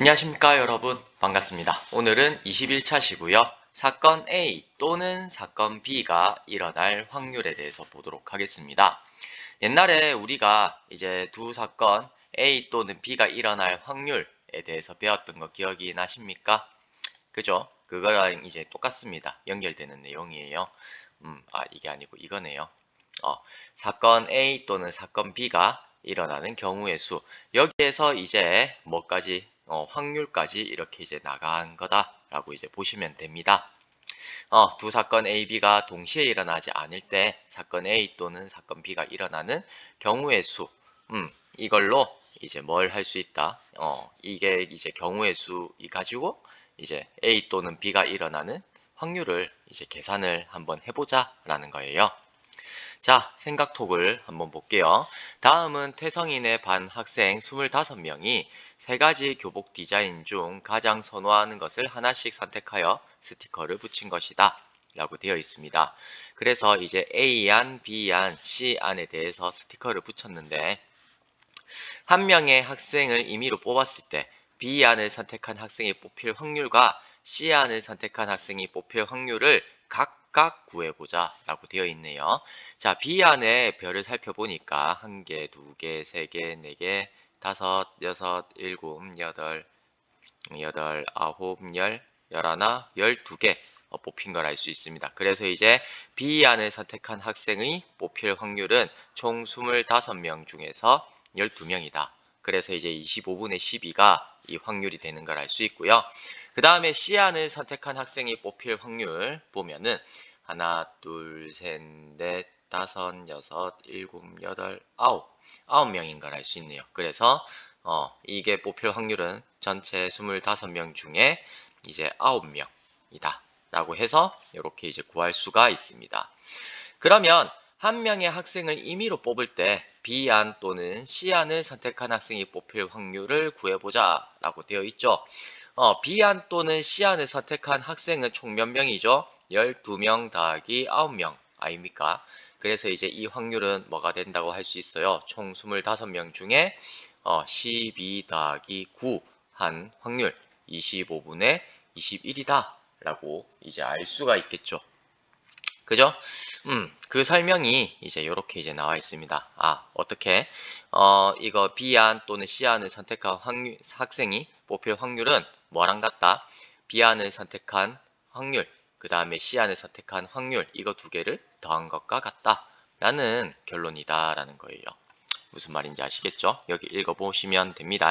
안녕하십니까 여러분 반갑습니다. 오늘은 21차 시고요. 사건 A 또는 사건 B가 일어날 확률에 대해서 보도록 하겠습니다. 옛날에 우리가 이제 두 사건 A 또는 B가 일어날 확률에 대해서 배웠던 거 기억이 나십니까? 그죠? 그거랑 이제 똑같습니다. 연결되는 내용이에요. 음, 아 이게 아니고 이거네요. 어, 사건 A 또는 사건 B가 일어나는 경우의 수 여기에서 이제 뭐까지 어, 확률까지 이렇게 이제 나간 거다라고 이제 보시면 됩니다. 어, 두 사건 A, B가 동시에 일어나지 않을 때 사건 A 또는 사건 B가 일어나는 경우의 수, 음, 이걸로 이제 뭘 할 수 있다. 어, 이게 이제 경우의 수이 가지고 이제 A 또는 B가 일어나는 확률을 이제 계산을 한번 해보자라는 거예요. 자, 생각톡을 한번 볼게요. 다음은 태성인의 반 학생 25명이 세 가지 교복 디자인 중 가장 선호하는 것을 하나씩 선택하여 스티커를 붙인 것이다. 라고 되어 있습니다. 그래서 이제 A안, B안, C안에 대해서 스티커를 붙였는데 한 명의 학생을 임의로 뽑았을 때 B안을 선택한 학생이 뽑힐 확률과 C안을 선택한 학생이 뽑힐 확률을 각 각 구해보자 라고 되어 있네요. 자, B 안에 별을 살펴보니까 한 개, 두 개, 세 개, 네 개, 다섯, 여섯, 일곱, 여덟, 여덟, 아홉, 열, 열하나, 열두 개 어, 뽑힌 걸 알 수 있습니다. 그래서 이제 B 안을 선택한 학생의 뽑힐 확률은 총 25명 중에서 12명이다. 그래서 이제 25분의 12가 이 확률이 되는 걸 알 수 있고요. 그 다음에 C안을 선택한 학생이 뽑힐 확률 보면은 하나, 둘, 셋, 넷, 다섯, 여섯, 일곱, 여덟, 아홉, 아홉 명인 걸 알 수 있네요. 그래서 어, 이게 뽑힐 확률은 전체 25명 중에 이제 9명이다. 라고 해서 이렇게 이제 구할 수가 있습니다. 그러면 한 명의 학생을 임의로 뽑을 때 B안 또는 C안을 선택한 학생이 뽑힐 확률을 구해보자 라고 되어 있죠. 어, B안 또는 C안을 선택한 학생은 총 몇 명이죠? 12명 더하기 9명 아닙니까? 그래서 이제 이 확률은 뭐가 된다고 할 수 있어요. 총 25명 중에 어, 12 더하기 9 한 확률 25분의 21이다 라고 이제 알 수가 있겠죠. 그죠? 음, 그 설명이 이제 이렇게 이제 나와 있습니다. 아, 어떻게? 어, 이거 B안 또는 C안을 선택한 확률, 학생이 뽑힐 확률은 뭐랑 같다? B안을 선택한 확률, 그 다음에 C안을 선택한 확률, 이거 두 개를 더한 것과 같다. 라는 결론이다. 라는 거예요. 무슨 말인지 아시겠죠? 여기 읽어보시면 됩니다.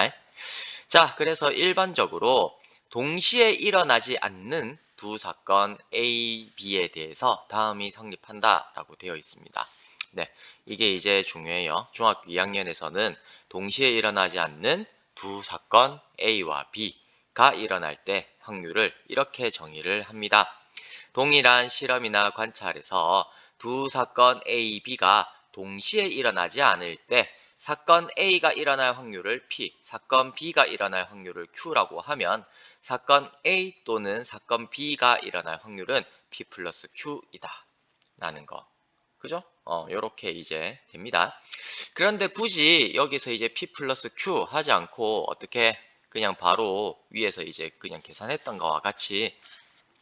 자, 그래서 일반적으로 동시에 일어나지 않는 두 사건 A, B에 대해서 다음이 성립한다 라고 되어 있습니다. 네, 이게 이제 중요해요. 중학교 2학년에서는 동시에 일어나지 않는 두 사건 A와 B 가 일어날 때 확률을 이렇게 정의를 합니다. 동일한 실험이나 관찰에서 두 사건 A, B가 동시에 일어나지 않을 때 사건 A가 일어날 확률을 P, 사건 B가 일어날 확률을 Q라고 하면 사건 A 또는 사건 B가 일어날 확률은 P 플러스 Q이다. 라는 거. 그죠? 어, 요렇게 이제 됩니다. 그런데 굳이 여기서 이제 P 플러스 Q 하지 않고 어떻게 그냥 바로 위에서 이제 그냥 계산했던 거와 같이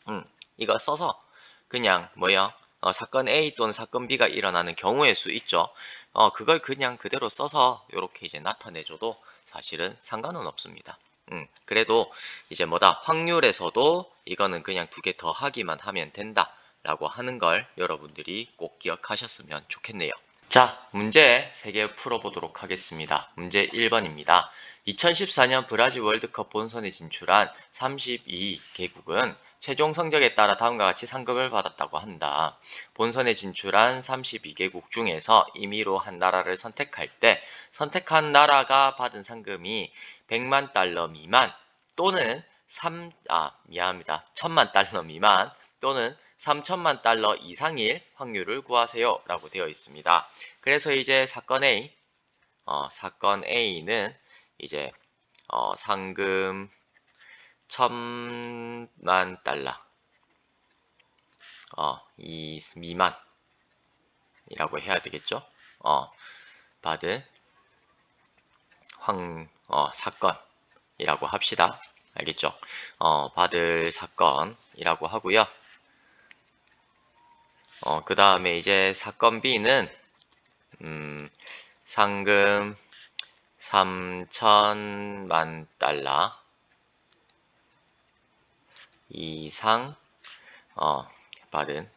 음, 이거 써서 그냥 뭐야 어, 사건 A 또는 사건 B가 일어나는 경우의 수 있죠. 어, 그걸 그냥 그대로 써서 이렇게 이제 나타내줘도 사실은 상관은 없습니다. 음, 그래도 이제 뭐다 확률에서도 이거는 그냥 두 개 더 하기만 하면 된다 라고 하는 걸 여러분들이 꼭 기억하셨으면 좋겠네요. 자, 문제 3개 풀어보도록 하겠습니다. 문제 1번입니다. 2014년 브라질 월드컵 본선에 진출한 32개국은 최종 성적에 따라 다음과 같이 상금을 받았다고 한다. 본선에 진출한 32개국 중에서 임의로 한 나라를 선택할 때 선택한 나라가 받은 상금이 100만 달러 미만 또는 3, 아, 미안합니다. 1000만 달러 미만 또는 3천만 달러 이상일 확률을 구하세요. 라고 되어 있습니다. 그래서 이제 사건 A, 어, 사건 A는 이제, 어, 상금 천만 달러, 어, 이 미만이라고 해야 되겠죠? 어, 받은 황, 어, 사건 사건이라고 합시다. 알겠죠? 어, 받을 사건이라고 하고요. 어, 그 다음에 이제 사건 B는 음, 상금 3천만 달러 이상 어, 받은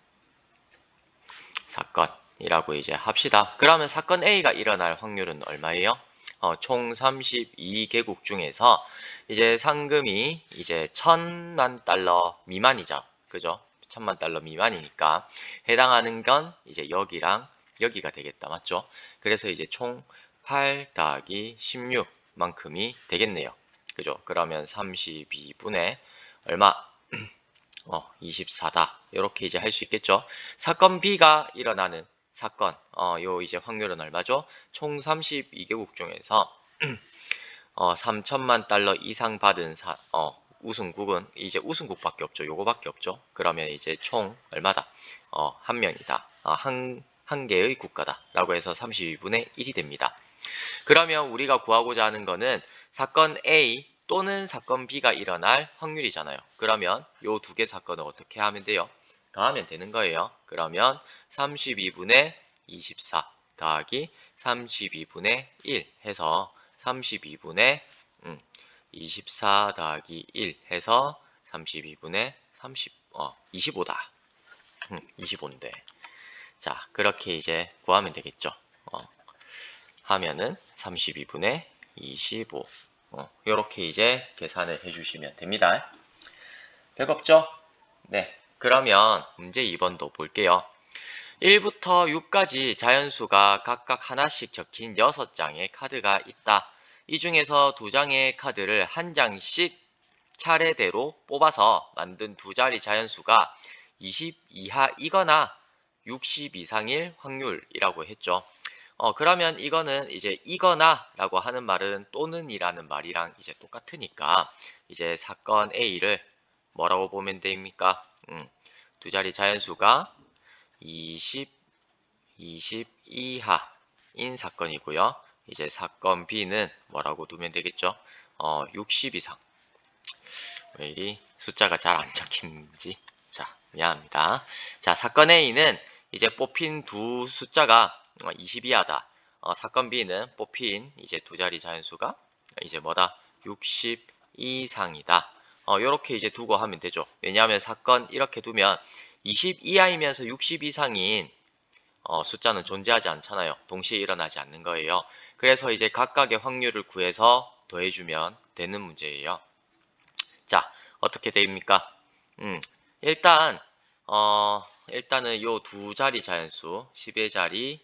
사건이라고 이제 합시다. 그러면 사건 A가 일어날 확률은 얼마예요? 어, 총 32개국 중에서 이제 상금이 이제 천만 달러 미만이죠. 그죠? 천만 달러 미만이니까 해당하는 건 이제 여기랑 여기가 되겠다. 맞죠? 그래서 이제 총 8 더하기 16만큼이 되겠네요. 그죠? 그러면 32분의 얼마? 어, 24다. 이렇게 이제 할 수 있겠죠. 사건 B가 일어나는 사건, 어, 요 이제 확률은 얼마죠? 총 32개국 중에서 어, 3천만 달러 이상 받은 사, 어, 우승국은 이제 우승국밖에 없죠. 요거밖에 없죠. 그러면 이제 총 얼마다? 어, 한 명이다. 어, 한, 한 개의 국가다. 라고 해서 32분의 1이 됩니다. 그러면 우리가 구하고자 하는 거는 사건 A 또는 사건 B가 일어날 확률이잖아요. 그러면 요 두 개 사건을 어떻게 하면 돼요? 더하면 되는 거예요. 그러면 32분의 24 더하기 32분의 1 해서 32분의 음, 24 더하기 1 해서 32분의 30, 어, 25다. 음, 25인데. 자, 그렇게 이제 구하면 되겠죠. 어, 하면은 32분의 25. 어, 이렇게 이제 계산을 해주시면 됩니다. 없죠? 네. 그러면 문제 2번도 볼게요. 1부터 6까지 자연수가 각각 하나씩 적힌 6장의 카드가 있다. 이 중에서 두 장의 카드를 한 장씩 차례대로 뽑아서 만든 두 자리 자연수가 20 이하이거나 60 이상일 확률이라고 했죠. 어, 그러면 이거는 이제 이거나 라고 하는 말은 또는 이라는 말이랑 이제 똑같으니까 이제 사건 A를 뭐라고 보면 됩니까? 음, 두 자리 자연수가 20, 20 이하인 사건이고요. 이제 사건 B는 뭐라고 두면 되겠죠? 어, 60 이상. 왜 이리 숫자가 잘 안 적힌지. 자, 미안합니다. 자, 사건 A는 이제 뽑힌 두 숫자가 20 이하다. 어, 사건 B는 뽑힌 이제 두 자리 자연수가 이제 뭐다? 60 이상이다. 어, 이렇게 이제 두고 하면 되죠. 왜냐하면 사건 이렇게 두면 20 이하이면서 60 이상인 어, 숫자는 존재하지 않잖아요. 동시에 일어나지 않는 거예요. 그래서 이제 각각의 확률을 구해서 더해주면 되는 문제예요. 자, 어떻게 됩니까? 음, 일단 어, 일단은 요 두 자리 자연수 10의 자리,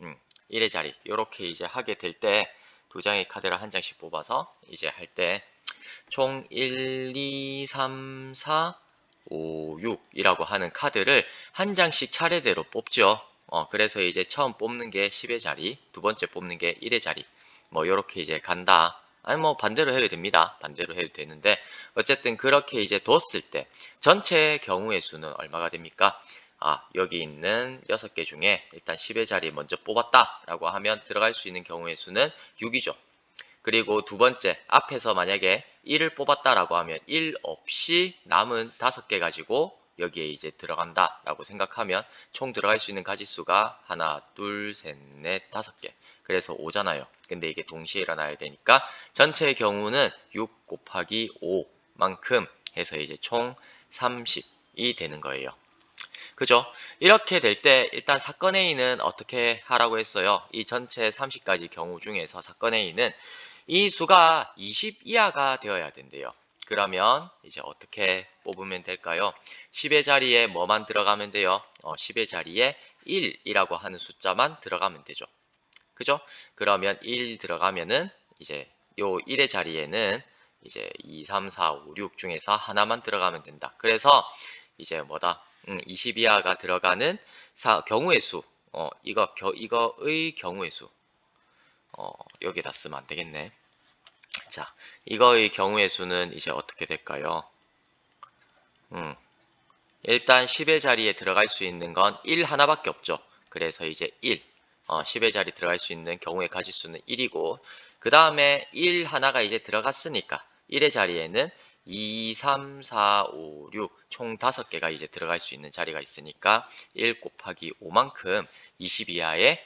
음, 1의 자리 이렇게 이제 하게 될 때 두 장의 카드를 한 장씩 뽑아서 이제 할 때 총 1, 2, 3, 4, 5, 6이라고 하는 카드를 한 장씩 차례대로 뽑죠. 어, 그래서 이제 처음 뽑는 게 10의 자리, 두 번째 뽑는 게 1의 자리. 뭐 이렇게 이제 간다. 아니 뭐 반대로 해도 됩니다. 반대로 해도 되는데 어쨌든 그렇게 이제 뒀을 때 전체 경우의 수는 얼마가 됩니까? 아 여기 있는 6개 중에 일단 10의 자리 먼저 뽑았다 라고 하면 들어갈 수 있는 경우의 수는 6이죠. 그리고 두 번째 앞에서 만약에 1을 뽑았다라고 하면 1 없이 남은 5개 가지고 여기에 이제 들어간다 라고 생각하면 총 들어갈 수 있는 가지수가 하나 둘셋넷 다섯 개 그래서 5잖아요 근데 이게 동시에 일어나야 되니까 전체의 경우는 6 곱하기 5만큼 해서 이제 총 30이 되는 거예요 그죠? 이렇게 될 때 일단 사건 A는 어떻게 하라고 했어요? 이 전체 30가지 경우 중에서 사건 A는 이 수가 20 이하가 되어야 된대요. 그러면 이제 어떻게 뽑으면 될까요? 10의 자리에 뭐만 들어가면 돼요? 어, 10의 자리에 1이라고 하는 숫자만 들어가면 되죠. 그죠? 그러면 1 들어가면은 이제 요 1의 자리에는 이제 2, 3, 4, 5, 6 중에서 하나만 들어가면 된다. 그래서 이제 뭐다? 음, 20 이하가 들어가는 사, 경우의 수. 어, 이거 겨, 이거의 경우의 수. 어, 여기다 쓰면 안 되겠네. 자, 이거의 경우의 수는 이제 어떻게 될까요? 음, 일단 10의 자리에 들어갈 수 있는 건 1 하나밖에 없죠. 그래서 이제 1, 어, 10의 자리 들어갈 수 있는 경우의 가지수는 1이고 그 다음에 1 하나가 이제 들어갔으니까 1의 자리에는 2, 3, 4, 5, 6, 총 5개가 이제 들어갈 수 있는 자리가 있으니까 1 곱하기 5만큼 20 이하의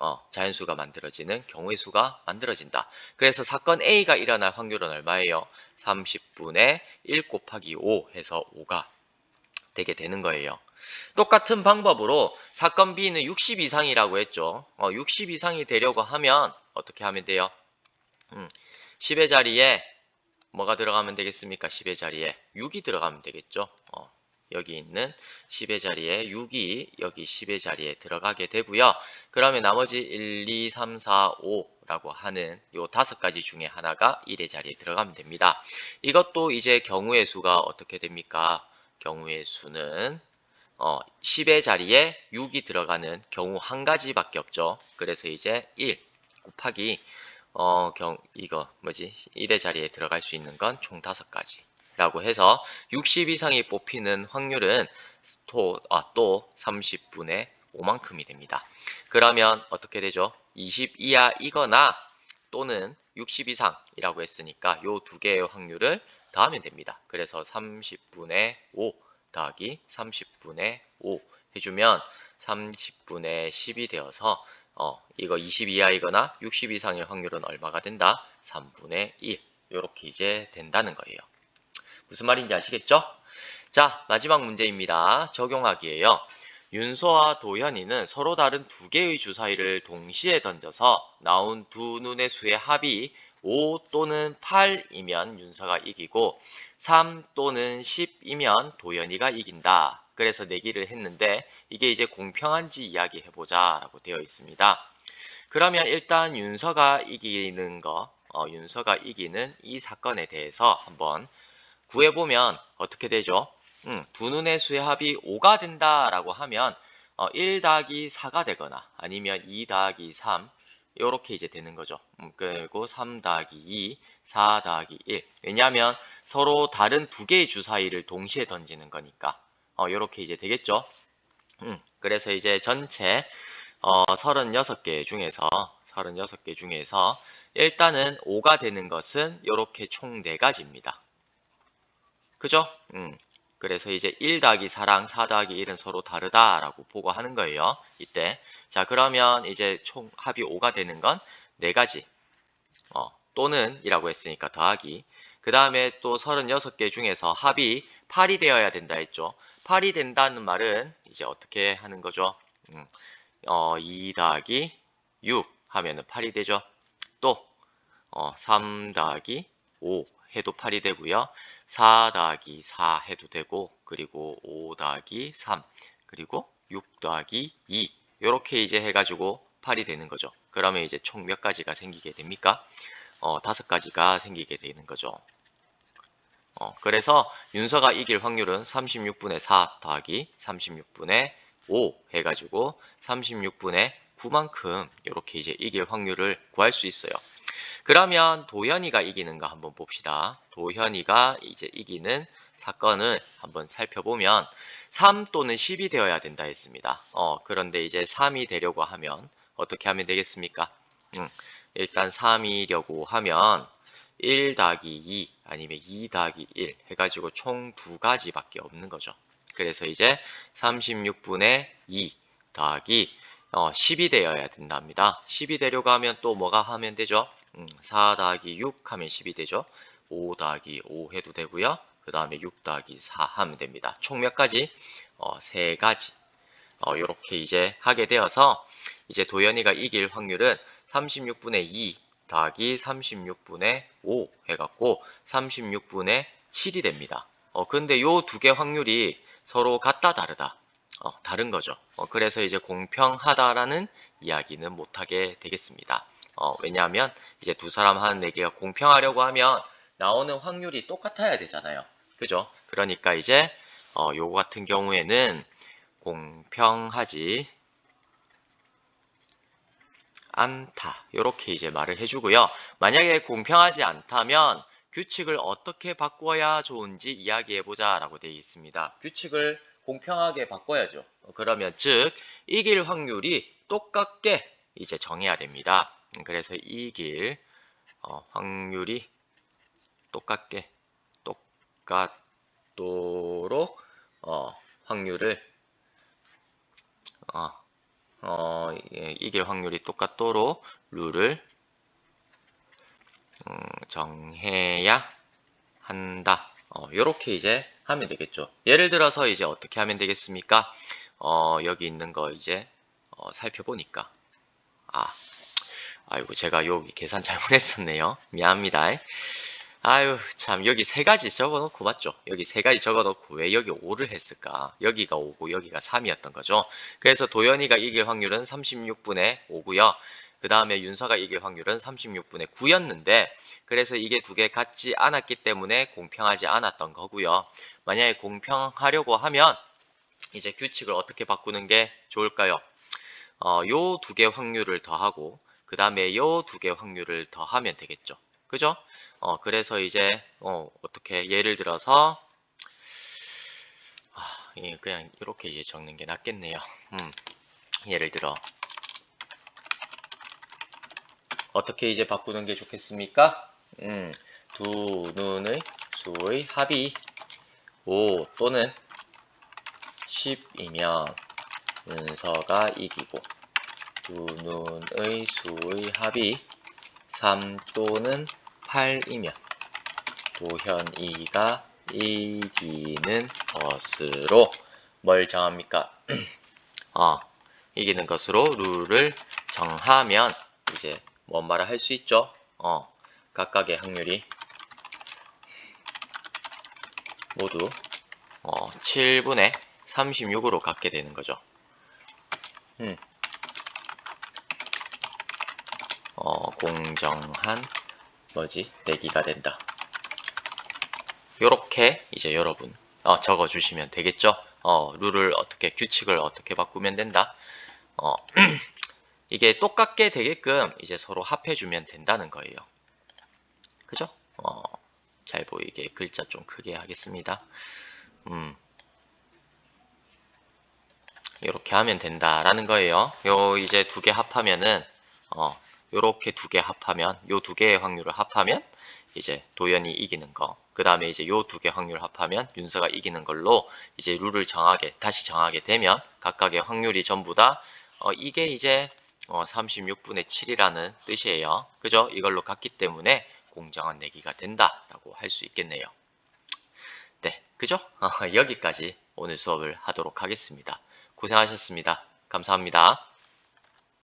어, 자연수가 만들어지는 경우의 수가 만들어진다. 그래서 사건 A가 일어날 확률은 얼마예요? 30분의 1 곱하기 5 해서 5가 되게 되는 거예요. 똑같은 방법으로 사건 B는 60 이상이라고 했죠. 어, 60 이상이 되려고 하면 어떻게 하면 돼요? 음, 10의 자리에 뭐가 들어가면 되겠습니까? 10의 자리에 6이 들어가면 되겠죠. 어, 여기 있는 10의 자리에 6이 여기 10의 자리에 들어가게 되고요. 그러면 나머지 1, 2, 3, 4, 5라고 하는 요 다섯 가지 중에 하나가 1의 자리에 들어가면 됩니다. 이것도 이제 경우의 수가 어떻게 됩니까? 경우의 수는 어, 10의 자리에 6이 들어가는 경우 한 가지밖에 없죠. 그래서 이제 1 곱하기 어, 경, 이거 뭐지? 1의 자리에 들어갈 수 있는 건총 다섯 가지. 라고 해서 60 이상이 뽑히는 확률은 또, 아, 또 30분의 5만큼이 됩니다. 그러면 어떻게 되죠? 20 이하이거나 또는 60 이상이라고 했으니까 요 두 개의 확률을 더하면 됩니다. 그래서 30분의 5 더하기 30분의 5 해주면 30분의 10이 되어서 어, 이거 20 이하이거나 60 이상의 확률은 얼마가 된다? 3분의 1 이렇게 이제 된다는 거예요. 무슨 말인지 아시겠죠? 자, 마지막 문제입니다. 적용하기예요. 윤서와 도현이는 서로 다른 두 개의 주사위를 동시에 던져서 나온 두 눈의 수의 합이 5 또는 8이면 윤서가 이기고 3 또는 10이면 도현이가 이긴다. 그래서 내기를 했는데 이게 이제 공평한지 이야기해보자 라고 되어 있습니다. 그러면 일단 윤서가 이기는 거, 어, 윤서가 이기는 이 사건에 대해서 한번 구해보면 어떻게 되죠? 음, 두 눈의 수의 합이 5가 된다라고 하면 어, 1 더하기 4가 되거나 아니면 2 더하기 3 이렇게 이제 되는 거죠. 음, 그리고 3 더하기 2, 4 더하기 1 왜냐하면 서로 다른 두 개의 주사위를 동시에 던지는 거니까 어, 이렇게 이제 되겠죠. 음, 그래서 이제 전체 어, 36개 중에서 36개 중에서 일단은 5가 되는 것은 이렇게 총 4가지입니다. 그죠? 음. 그래서 이제 1 더하기 4랑 4 더하기 1은 서로 다르다라고 보고하는 거예요. 이때. 자, 그러면 이제 총 합이 5가 되는 건 4가지. 어, 또는 이라고 했으니까 더하기. 그 다음에 또 36개 중에서 합이 8이 되어야 된다 했죠. 8이 된다는 말은 이제 어떻게 하는 거죠? 음, 어, 2 더하기 6 하면은 8이 되죠. 또, 어, 3 더하기 5 해도 8이 되고요. 4 더하기 4 해도 되고 그리고 5 더하기 3 그리고 6 더하기 2 이렇게 이제 해가지고 8이 되는 거죠. 그러면 이제 총 몇 가지가 생기게 됩니까? 어, 다섯 가지가 생기게 되는 거죠. 어, 그래서 윤서가 이길 확률은 36분의 4 더하기 36분의 5 해가지고 36분의 9만큼 이렇게 이제 이길 확률을 구할 수 있어요. 그러면 도현이가 이기는가 한번 봅시다. 도현이가 이제 이기는 사건을 한번 살펴보면 3 또는 10이 되어야 된다 했습니다. 어, 그런데 이제 3이 되려고 하면 어떻게 하면 되겠습니까? 음, 일단 3이려고 하면 1 더하기 2 아니면 2 더하기 1 해가지고 총 두 가지밖에 없는 거죠. 그래서 이제 36분의 2 더하기 어, 10이 되어야 된답니다. 10이 되려고 하면 또 뭐가 하면 되죠? 음, 4 더하기 6 하면 10이 되죠. 5 더하기 5 해도 되고요. 그 다음에 6 더하기 4 하면 됩니다. 총 몇 가지? 어, 3가지. 어, 이렇게 이제 하게 되어서 이제 도연이가 이길 확률은 36분의 2 더하기 36분의 5 해갖고 36분의 7이 됩니다. 어, 근데 요 두 개 확률이 서로 같다 다르다. 어, 다른 거죠. 어, 그래서 이제 공평하다라는 이야기는 못하게 되겠습니다. 어, 왜냐하면 이제 두 사람 하는 얘기가 공평하려고 하면 나오는 확률이 똑같아야 되잖아요. 그죠? 그러니까 이제 어, 요거 같은 경우에는 공평하지 않다. 이렇게 이제 말을 해주고요. 만약에 공평하지 않다면 규칙을 어떻게 바꿔야 좋은지 이야기해보자 라고 되어 있습니다. 규칙을 공평하게 바꿔야죠. 그러면 즉 이길 확률이 똑같게 이제 정해야 됩니다. 그래서 이길 어, 확률이 똑같게 똑같도록 어, 확률을 어, 어, 예, 이길 확률이 똑같도록 룰을 음, 정해야 한다. 어, 요렇게 이제 하면 되겠죠. 예를 들어서 이제 어떻게 하면 되겠습니까? 어, 여기 있는 거 이제 어, 살펴보니까 아, 아이고 제가 여기 계산 잘못했었네요. 미안합니다. 아유 참 여기 세 가지 적어놓고 맞죠? 여기 세 가지 적어놓고 왜 여기 5를 했을까? 여기가 5고 여기가 3이었던 거죠. 그래서 도현이가 이길 확률은 36분의 5고요. 그 다음에 윤서가 이길 확률은 36분의 9였는데 그래서 이게 두 개 같지 않았기 때문에 공평하지 않았던 거고요. 만약에 공평하려고 하면 이제 규칙을 어떻게 바꾸는 게 좋을까요? 어, 요 두 개 확률을 더하고 그 다음에 요 두 개 확률을 더하면 되겠죠. 그죠? 어, 그래서 이제 어, 어떻게 예를 들어서 아, 예, 그냥 이렇게 이제 적는 게 낫겠네요. 음, 예를 들어 어떻게 이제 바꾸는 게 좋겠습니까? 음, 두 눈의 수의 합이 5 또는 10이면 윤서가 이기고 두 눈의 수의 합이 3 또는 8이면 도현이가 이기는 것으로 뭘 정합니까? 어, 이기는 것으로 룰을 정하면 이제 뭔 말을 할 수 있죠? 어, 각각의 확률이 모두 어, 7분의 36으로 갖게 되는 거죠. 음. 어, 공정한 뭐지? 내기가 된다. 요렇게 이제 여러분 어, 적어 주시면 되겠죠? 어, 룰을 어떻게 규칙을 어떻게 바꾸면 된다. 어, 이게 똑같게 되게끔 이제 서로 합해 주면 된다는 거예요. 그죠? 어, 잘 보이게 글자 좀 크게 하겠습니다. 음. 이렇게 하면 된다라는 거예요. 요 이제 두 개 합하면은 어 요렇게 두 개 합하면 요 두 개의 확률을 합하면 이제 도연이 이기는 거. 그 다음에 이제 요 두 개 확률 합하면 윤서가 이기는 걸로 이제 룰을 정하게 다시 정하게 되면 각각의 확률이 전부 다 어, 이게 이제 어, 36분의 7이라는 뜻이에요. 그죠? 이걸로 같기 때문에 공정한 내기가 된다라고 할 수 있겠네요. 네, 그죠? 어, 여기까지 오늘 수업을 하도록 하겠습니다. 고생하셨습니다. 감사합니다.